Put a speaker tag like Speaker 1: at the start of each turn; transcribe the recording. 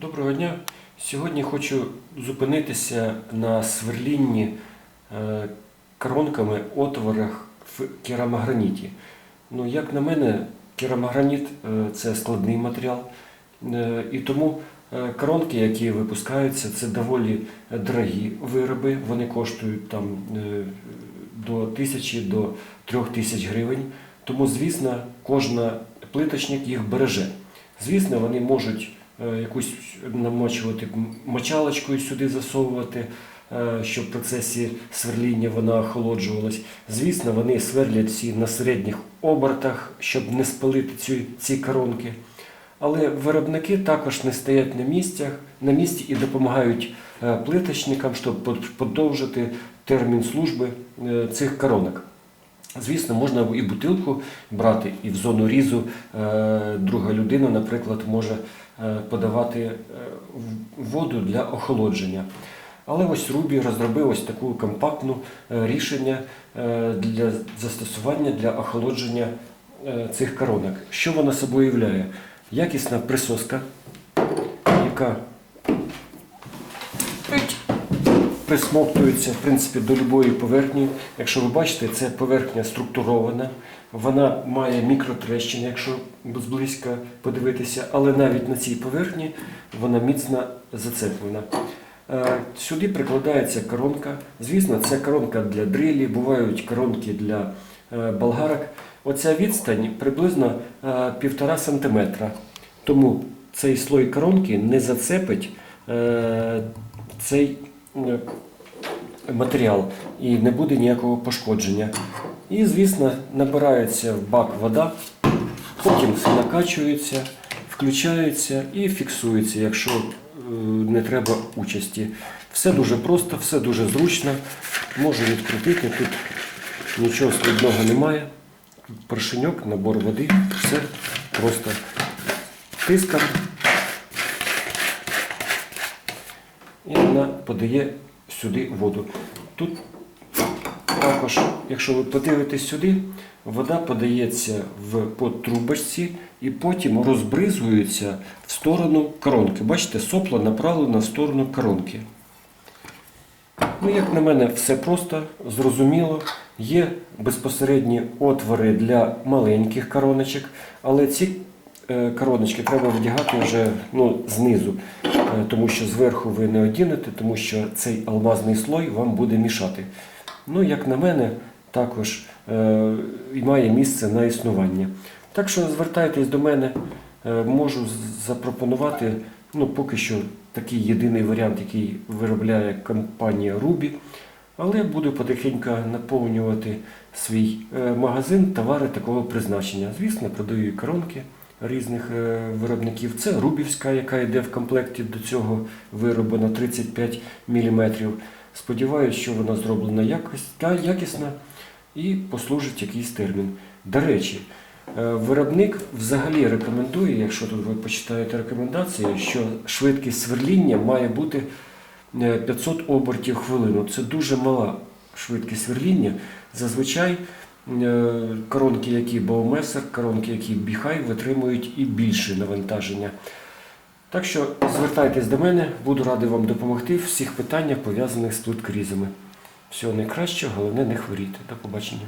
Speaker 1: Доброго дня. Сьогодні хочу зупинитися на сверлінні е, коронками отворах в керамограніті. Ну, як на мене, керамограніт е, це складний матеріал, е, і тому коронки, які випускаються, це доволі дорогі вироби. Вони коштують там до тисячі до трьох тисяч гривень. Тому, звісно, кожна плиточник їх береже. Звісно, вони можуть якусь намочувати мочалочкою сюди засовувати, е, щоб в процесі сверління вона охолоджувалась. Звісно, вони сверлять всі на середніх обертах, щоб не спалити ці, ці коронки. Але виробники також не стоять на місцях, на місці і допомагають е, плиточникам, щоб подовжити термін служби е, цих коронок. Звісно, можна і бутилку брати, і в зону різу е, друга людина, наприклад, може е, подавати е, воду для охолодження. Але ось Рубі розробив ось таку компактну рішення для застосування для охолодження цих коронок. Що вона собою являє? Якісна присоска, яка присмоктується в принципі до будь-якої поверхні. Якщо ви бачите, це поверхня структурована, вона має мікротрещини, якщо зблизька подивитися, але навіть на цій поверхні вона міцно зацеплена. Е, Сюди прикладається коронка. Звісно, це коронка для дрилі, бувають коронки для е, болгарок. Оця відстань приблизно е, півтора сантиметра. Тому цей слой коронки не зацепить е, цей е, матеріал і не буде ніякого пошкодження. І, звісно, набирається в бак вода, потім все накачується, включається і фіксується, якщо е, не треба участі. Все дуже просто, все дуже зручно. Можу відкрутити, тут нічого складного немає. Поршеньок, набор води, все просто тиском. І вона подає сюди воду. Тут також, якщо ви подивитесь сюди, вода подається в по і потім розбризується в сторону коронки. Бачите, сопло направлено в сторону коронки. Ну, як на мене, все просто, зрозуміло. Є безпосередні отвори для маленьких короночок, але ці короночки треба вдягати вже ну, знизу, е, тому що зверху ви не одінете, тому що цей алмазний слой вам буде мішати. Ну, як на мене, також е, має місце на існування. Так що звертайтесь до мене, е, можу запропонувати ну, поки що такий єдиний варіант, який виробляє компанія Ruby. Але буду потихеньку наповнювати свій е, магазин товари такого призначення. Звісно, продаю і коронки різних е, виробників. Це Рубівська, яка йде в комплекті до цього виробу на 35 мм. Сподіваюсь, що вона зроблена якось, якісно і послужить якийсь термін. До речі, е, виробник взагалі рекомендує, якщо тут ви почитаєте рекомендації, що швидкість сверління має бути е, 500 обертів в хвилину. Це дуже мала швидкість сверління. Зазвичай е, коронки, які Баумесер, коронки, які Біхай, витримують і більше навантаження. Так що звертайтесь до мене, буду радий вам допомогти в всіх питаннях пов'язаних з тут крізами. Всього найкращого, головне не хворійте. До побачення.